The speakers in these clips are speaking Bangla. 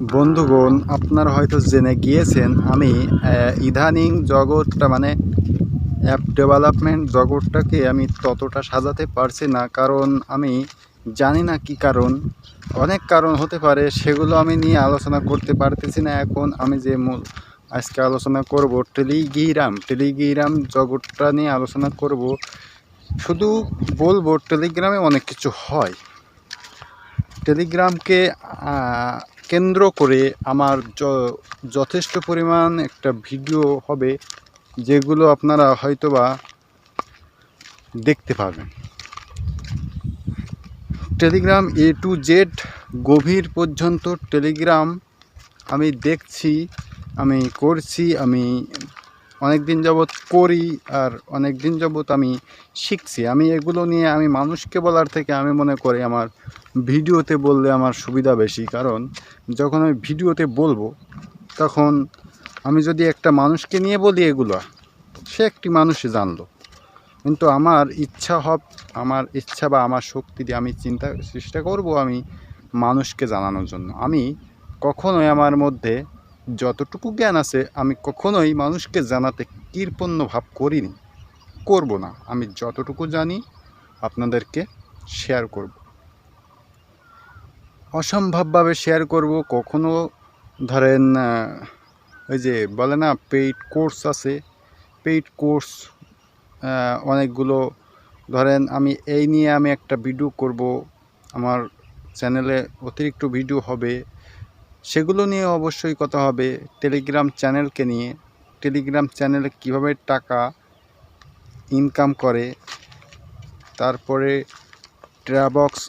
বন্ধুগণ, আপনারা হয়তো জেনে গিয়েছেন, আমি ইদানিং জগৎটা মানে অ্যাপ ডেভেলপমেন্ট জগৎটাকে আমি ততটা সাজাতে পারছি না। কারণ আমি জানি না কি কারণ, অনেক কারণ হতে পারে, সেগুলো আমি নিয়ে আলোচনা করতে পারতেছি না এখন। আমি যে মূল আজকে আলোচনা করব টেলিগ্রাম টেলিগ্রাম জগৎটা নিয়ে আলোচনা করব, শুধু বলব টেলিগ্রামে অনেক কিছু হয়। টেলিগ্রামকে কেন্দ্র করে আমার যথেষ্ট পরিমাণ একটা ভিডিও হবে যেগুলো আপনারা হয়তোবা দেখতে পাবেন টেলিগ্রাম এ টু জেড গভীর পর্যন্ত টেলিগ্রাম আমি দেখছি, আমি করছি, আমি অনেক দিন যাবৎ করি আর অনেক দিন যাবৎ আমি শিখছি। আমি এগুলো নিয়ে আমি মানুষকে বলার থেকে আমি মনে করি আমার ভিডিওতে বললে আমার সুবিধা বেশি। কারণ যখন আমি ভিডিওতে বলব, তখন আমি যদি একটা মানুষকে নিয়ে বলি এগুলো, সে একটি মানুষই জানলো। কিন্তু আমার ইচ্ছা হব, আমার ইচ্ছা বা আমার শক্তি দিয়ে আমি চিন্তা, চেষ্টা করব আমি মানুষকে জানানোর জন্য। আমি কখনোই আমার মধ্যে যতটুকু জ্ঞান আছে, আমি কখনোই মানুষকে জানাতে কৃপণ্য ভাব করিনি। করব না। আমি যতটুকু জানি, আপনাদেরকে শেয়ার করব। অসম্ভবভাবে শেয়ার করব। কখনো ধরেন ওই যে বলে না পেইড কোর্স আছে। পেইড কোর্স অনেকগুলো, ধরেন আমি এই নিয়ে আমি একটা ভিডিও করব। আমার চ্যানেলে অতিরিক্ত ভিডিও হবে। সেগুলো নিয়ে অবশ্যই কথা হবে টেলিগ্রাম চ্যানেলকে নিয়ে। টেলিগ্রাম চ্যানেলে কীভাবে টাকা ইনকাম করে, তারপরে ট্রাবক্স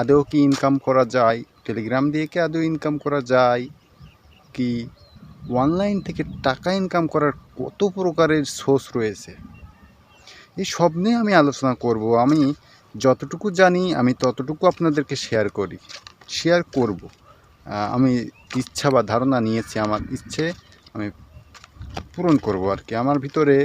আদৌ কি ইনকাম করা যায় টেলিগ্রাম দিয়ে কি আদৌ ইনকাম করা যায়, কি অনলাইন থেকে টাকা ইনকাম করার কত প্রকারের সোর্স রয়েছে। এই সব নিয়ে আমি আলোচনা করব। আমি যতটুকু জানি, আমি ততটুকু আপনাদেরকে শেয়ার করি। শেয়ার করব। আমি ইচ্ছা বা ধারণা নিয়েছি, আমার ইচ্ছে আমি পূরণ করব আর কি। আমার ভিতরে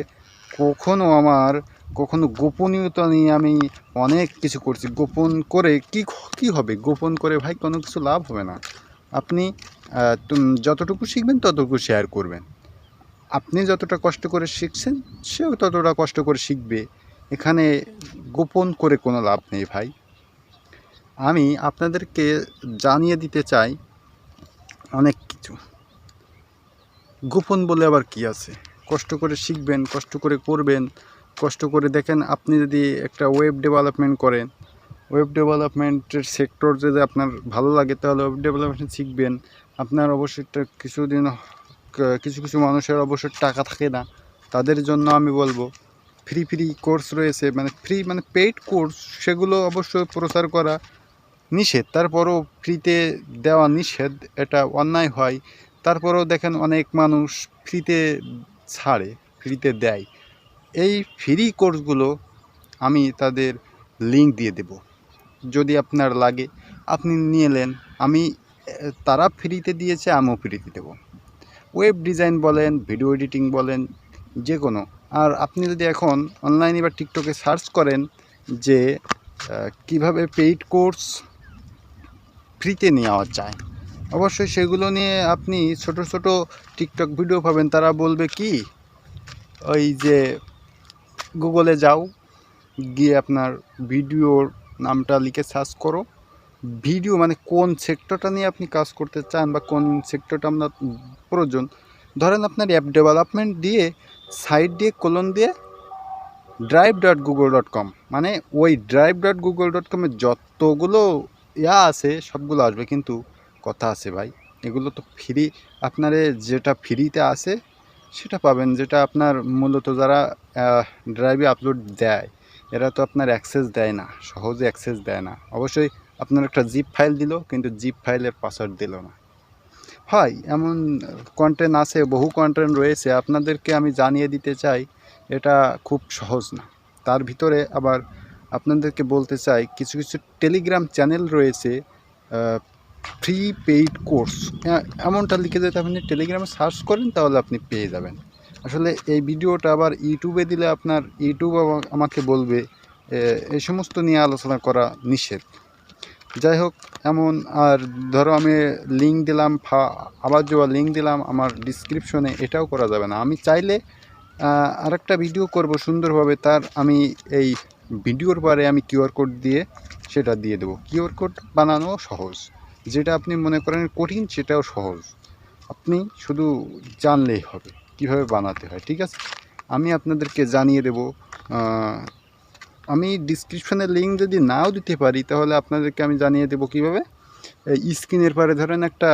কখনো আমার, কখনো গোপনীয়তা নিয়ে আমি অনেক কিছু করছি। গোপন করে কি কি হবে? গোপন করে ভাই কোনো কিছু লাভ হবে না। আপনি যতটুকু শিখবেন ততটুকু শেয়ার করবেন। আপনি যতটা কষ্ট করে শিখছেন, সেও ততটা কষ্ট করে শিখবে। এখানে গোপন করে কোনো লাভ নেই ভাই। আমি আপনাদেরকে জানিয়ে দিতে চাই অনেক কিছু। গোপন বলে আবার কি আছে? কষ্ট করে শিখবেন, কষ্ট করে করবেন, কষ্ট করে দেখেন আপনি যদি একটা ওয়েব ডেভেলপমেন্ট করেন ওয়েব ডেভেলপমেন্টের সেক্টর যদি আপনার ভালো লাগে তাহলে ওয়েব ডেভেলপমেন্ট শিখবেন। আপনার অবশ্যই কিছুদিন, কিছু কিছু মানুষের অবশ্য টাকা থাকে না। তাদের জন্য আমি বলব ফ্রি ফ্রি কোর্স রয়েছে মানে ফ্রি মানে পেইড কোর্স সেগুলো অবশ্যই প্রচার করা। নিষেধ। তারপরও ফ্রিতে দেওয়া নিষেধ, এটা অন্যায় হয়। তারপরেও দেখেন অনেক মানুষ ফ্রিতে ছাড়ে, ফ্রিতে দেয়। এই ফ্রি কোর্সগুলো আমি তাদের লিঙ্ক দিয়ে দেব। যদি আপনার লাগে, আপনি নিয়ে নেন। আমি তারা ফ্রিতে দিয়েছে, আমিও ফ্রিতে দেবো। ওয়েব ডিজাইন বলেন, ভিডিও এডিটিং বলেন, যে কোনো। আর আপনি যদি এখন অনলাইনে বা টিকটকে সার্চ করেন যে কীভাবে পেইড কোর্স ফ্রিতে নেওয়া যায় অবশ্যই সেগুলো নিয়ে আপনি ছোট ছোট টিকটক ভিডিও পাবেন। তারা বলবে কি? ওই যে গুগলে যাও, গিয়ে আপনার ভিডিওর নামটা লিখে সার্চ করো। ভিডিও মানে কোন সেক্টরটা নিয়ে আপনি কাজ করতে চান বা কোন সেক্টরটা আপনার প্রয়োজন। ধরেন আপনার অ্যাপ ডেভেলপমেন্ট দিয়ে সাইট দিয়ে কোলন দিয়ে drive dot Google dot com মানে ওই ড্রাইভ ডট গুগল ডট কমে যতগুলো ইয়া আছে, সবগুলো আসবে, কিন্তু কথা আছে ভাই। এগুলো তো ফ্রি আপনারে যেটা ফ্রিতে আসে সেটা পাবেন। যেটা আপনার মূলত যারা ড্রাইভে আপলোড দেয়, এরা তো আপনার অ্যাক্সেস দেয় না, সহজে অ্যাক্সেস দেয় না। অবশ্যই আপনার একটা জিপ ফাইল দিল, কিন্তু জিপ ফাইলের পাসওয়ার্ড দিল না। হয় এমন কন্টেন্ট আছে, বহু কন্টেন্ট রয়েছে, আপনাদেরকে আমি জানিয়ে দিতে চাই, এটা খুব সহজ না। তার ভিতরে আবার আপনাদেরকে বলতে চাই, কিছু কিছু টেলিগ্রাম চ্যানেল রয়েছে ফ্রি পেইড কোর্স এমনটা লিখে যেতে আপনি টেলিগ্রামে সার্চ করেন, তাহলে আপনি পেয়ে যাবেন। আসলে এই ভিডিওটা আবার ইউটিউবে দিলে আপনার ইউটিউব আমাকে বলবে এই সমস্ত নিয়ে আলোচনা করা নিষেধ। যাই হোক, এমন, আর ধরো আমি লিঙ্ক দিলাম, ফা- আবার যে লিঙ্ক দিলাম, আমার ডিসক্রিপশনে এটাও করা যাবে না। আমি চাইলে আরেকটা ভিডিও করব সুন্দরভাবে, তার আমি এই ভিডিওর পরে আমি কিউআর কোড দিয়ে সেটা দিয়ে দেবো। কিউআর কোড বানানো সহজ। যেটা আপনি মনে করেন কঠিন, সেটাও সহজ। আপনি শুধু জানলেই হবে, কীভাবে বানাতে হয়, ঠিক আছে? আমি আপনাদেরকে জানিয়ে দেব আমি ডিসক্রিপশনে লিঙ্ক যদি নাও দিতে পারি, তাহলে আপনাদেরকে আমি জানিয়ে দেবো কীভাবে? এই স্ক্রিনের পরে ধরেন একটা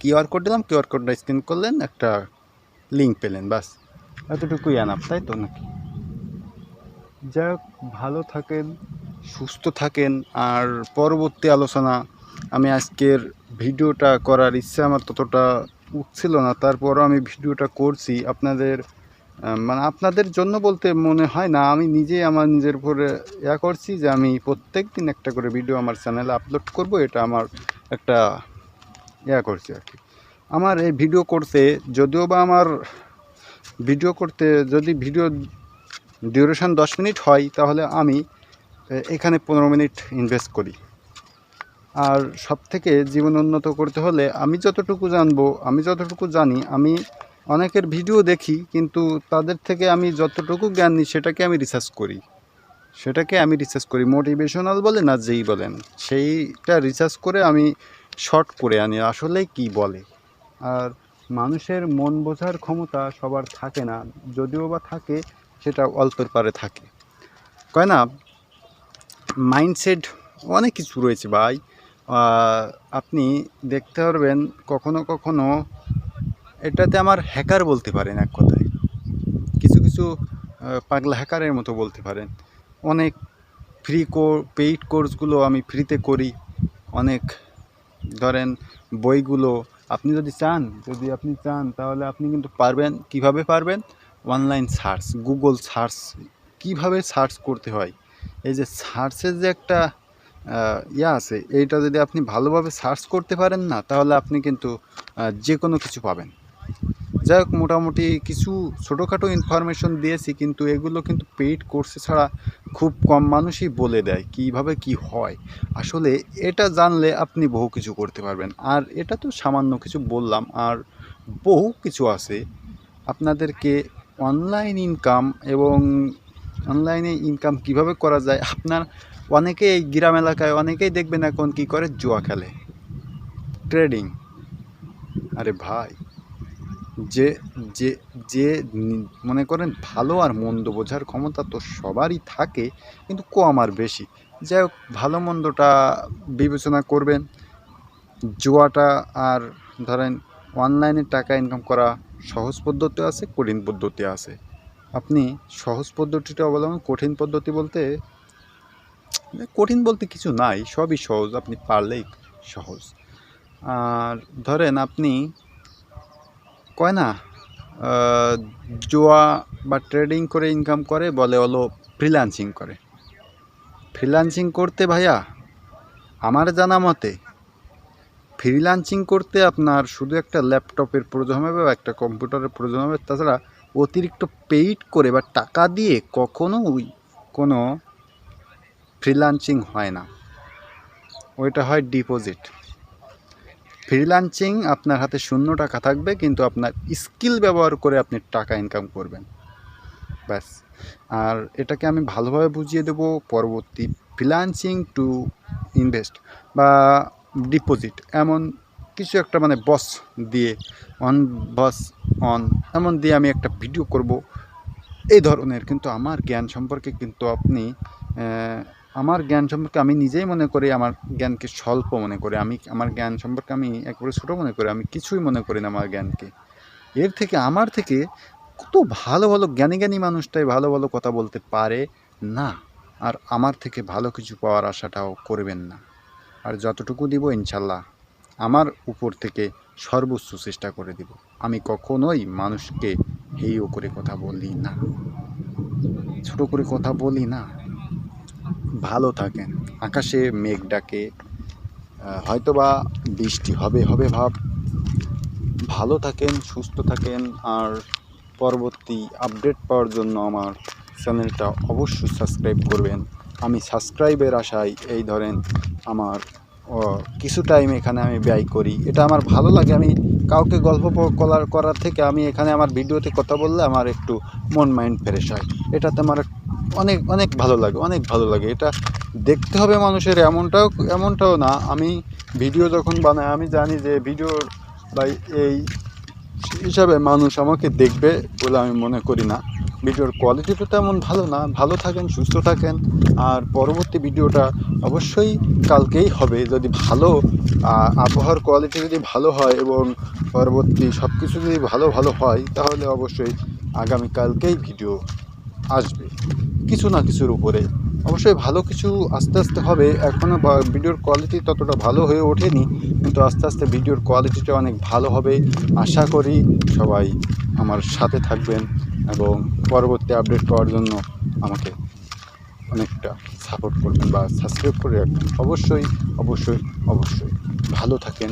কিউআর কোড দিলাম কিউআর কোডটা স্ক্যান করলেন, একটা লিঙ্ক পেলেন, বাস। এতটুকুই আনাপ তাই তো নাকি? যাই হোক ভালো থাকেন, সুস্থ থাকেন, আর পরবর্তী আলোচনা আমি আজকের ভিডিওটা করার ইচ্ছা আমার ততটা উঠছিল না, তারপরও আমি ভিডিওটা করছি। আপনাদের মানে আপনাদের জন্য বলতে মনে হয় না, আমি নিজেই আমার নিজের উপরে ইয়া করছি যে আমি প্রত্যেক দিন একটা করে ভিডিও আমার চ্যানেলে আপলোড করব, এটা আমার একটা ইয়া করছি আর কি। আমার এই ভিডিও করতে, যদিও বা আমার ভিডিও করতে, যদি ভিডিও ডিউরেশন দশ মিনিট হয়, তাহলে আমি এখানে পনেরো মিনিট ইনভেস্ট করি। আর সব থেকে জীবন উন্নত করতে হলে আমি যতটুকু জানব, আমি যতটুকু জানি, আমি অনেকের ভিডিও দেখি, কিন্তু তাদের থেকে আমি যতটুকু জ্ঞান নিই, সেটাকে আমি রিসার্চ করি। সেটাকে আমি রিসার্চ করি। মোটিভেশনাল বলেন আর যেই বলেন, সেইটা রিসার্চ করে আমি শর্ট করে আনি, আসলে কি বলে। আর মানুষের মন বোঝার ক্ষমতা সবার থাকে না। যদিও বা থাকে সেটা অল্পের পারে থাকে। কয় না? মাইন্ডসেট অনেক কিছু রয়েছে ভাই। আপনি দেখতে পারবেন কখনো কখনো এটাতে আমার হ্যাকার বলতে পারেন এক কথায়। কিছু কিছু পাগলা হ্যাকারের মতো বলতে পারেন। অনেক ফ্রি কো পেইড কোর্সগুলো আমি ফ্রিতে করি। অনেক ধরেন বইগুলো আপনি যদি চান, যদি আপনি চান তাহলে আপনি কিন্তু পারবেন। কীভাবে পারবেন? অনলাইন সার্চ গুগল সার্চ কীভাবে সার্চ করতে হয়? এই যে সার্চের যে একটা ইয়া আছে, এইটা যদি আপনি ভালোভাবে সার্চ করতে পারেন না, তাহলে আপনি কিন্তু যে কোনো কিছু পাবেন। যাই হোক, মোটামুটি কিছু ছোটোখাটো ইনফরমেশন দিয়েছি, কিন্তু এগুলো কিন্তু পেইড কোর্সে ছাড়া খুব কম মানুষই বলে দেয় কীভাবে কি হয়। আসলে এটা জানলে আপনি বহু কিছু করতে পারবেন। আর এটা তো সামান্য কিছু বললাম, আর বহু কিছু আছে। আপনাদেরকে অনলাইন ইনকাম এবং অনলাইনে ইনকাম কীভাবে করা যায়? আপনার অনেকেই গ্রাম এলাকায় অনেকেই দেখবেন এখন কি করে? জুয়া খেলে। ট্রেডিং আরে ভাই, যে যে যে মনে করেন ভালো আর মন্দ বোঝার ক্ষমতা তো সবারই থাকে, কিন্তু কম আর বেশি। যাই হোক, ভালো মন্দটা বিবেচনা করবেন। জুয়াটা আর ধরেন অনলাইনে টাকা ইনকাম করা সহজ পদ্ধতি আছে, কঠিন পদ্ধতি আছে। আপনি সহজ পদ্ধতিটা অবলম্বন কঠিন পদ্ধতি বলতে কঠিন বলতে কিছু নাই, সবই সহজ, আপনি পারলেই সহজ। আর ধরেন আপনি কয় না জোয়া বা ট্রেডিং করে ইনকাম করে, বলে হলো ফ্রিল্যান্সিং করে। ফ্রিল্যান্সিং করতে ভাইয়া, আমার জানা মতে ফ্রিল্যান্সিং করতে আপনার শুধু একটা ল্যাপটপের প্রয়োজন হবে বা একটা কম্পিউটারের প্রয়োজন হবে, তাছাড়া অতিরিক্ত পেইড করে বা টাকা দিয়ে কখনো ওই কোনো ফ্রিল্যান্সিং হয় না। ওইটা হয় ডিপোজিট ফ্রিল্যান্সিং আপনার হাতে শূন্য টাকা থাকবে, কিন্তু আপনার স্কিল ব্যবহার করে আপনি টাকা ইনকাম করবেন। ব্যাস। আর এটাকে আমি ভালোভাবে বুঝিয়ে দেবো, পরবর্তী ফ্রিল্যান্সিং টু ইনভেস্ট বা ডিপোজিট এমন কিছু একটা মানে বস দিয়ে অন বস অন এমন দিয়ে আমি একটা ভিডিও করব। এই ধরনের কিন্তু আমার জ্ঞান সম্পর্কে কিন্তু আপনি আমার জ্ঞান সম্পর্কে আমি নিজেই মনে করি, আমার জ্ঞানকে স্বল্প মনে করি, আমি, আমার জ্ঞান সম্পর্কে আমি একবারে ছোটো মনে করি, আমি কিছুই মনে করি না আমার জ্ঞানকে। এর থেকে, আমার থেকে কত ভালো ভালো জ্ঞানী জ্ঞানী মানুষটাই ভালো ভালো কথা বলতে পারে না, আর আমার থেকে ভালো কিছু পাওয়ার আশাটাও করবেন না। আর যতটুকু দিব ইনশাল্লাহ আমার উপর থেকে সর্বোচ্চ চেষ্টা করে দিব। আমি কখনোই মানুষকে হেয় করে কথা বলি না। ছোট করে কথা বলি না। ভালো থাকেন। আকাশে মেঘ ডাকে। হয়তোবা বৃষ্টি হবে হবে ভাব। ভালো থাকেন, সুস্থ থাকেন। আর পরবর্তী আপডেট পাওয়ার জন্য আমার চ্যানেলটা অবশ্যই সাবস্ক্রাইব করবেন। আমি সাবস্ক্রাইবের আশায় এই ধরেন আমার কিছু টাইম এখানে আমি ব্যয় করি। এটা আমার ভালো লাগে। আমি কাউকে গল্প করার করার থেকে আমি এখানে আমার ভিডিওতে কথা বললে আমার একটু মন মাইন্ড ফ্রেশ হয়। এটাতে আমার অনেক অনেক ভালো লাগে, অনেক ভালো লাগে। এটা দেখতে হবে মানুষের, এমনটাও এমনটাও না। আমি ভিডিও যখন বানাই, আমি জানি যে ভিডিও বা এই হিসাবে মানুষ আমাকে দেখবে বলে আমি মনে করি না। ভিডিওর কোয়ালিটি তো তেমন ভালো না, ভালো থাকেন, সুস্থ থাকেন, আর পরবর্তী ভিডিওটা অবশ্যই কালকেই হবে। যদি ভালো আবহাওয়ার কোয়ালিটি যদি ভালো হয় এবং পরবর্তী সব কিছু যদি ভালো ভালো হয়, তাহলে অবশ্যই আগামীকালকেই ভিডিও আসবে। কিছু না কিছুর উপরে। অবশ্যই ভালো কিছু আস্তে আস্তে হবে। এখনও ভিডিওর কোয়ালিটি ততটা ভালো হয়ে ওঠেনি, কিন্তু আস্তে আস্তে ভিডিওর কোয়ালিটিটা অনেক ভালো হবে। আশা করি সবাই আমার সাথে থাকবেন। এবং পরবর্তী আপডেট পাওয়ার জন্য আমাকে অনেকটা সাপোর্ট করবেন বা সাবস্ক্রাইব করে রাখবেন। অবশ্যই অবশ্যই অবশ্যই। ভালো থাকেন।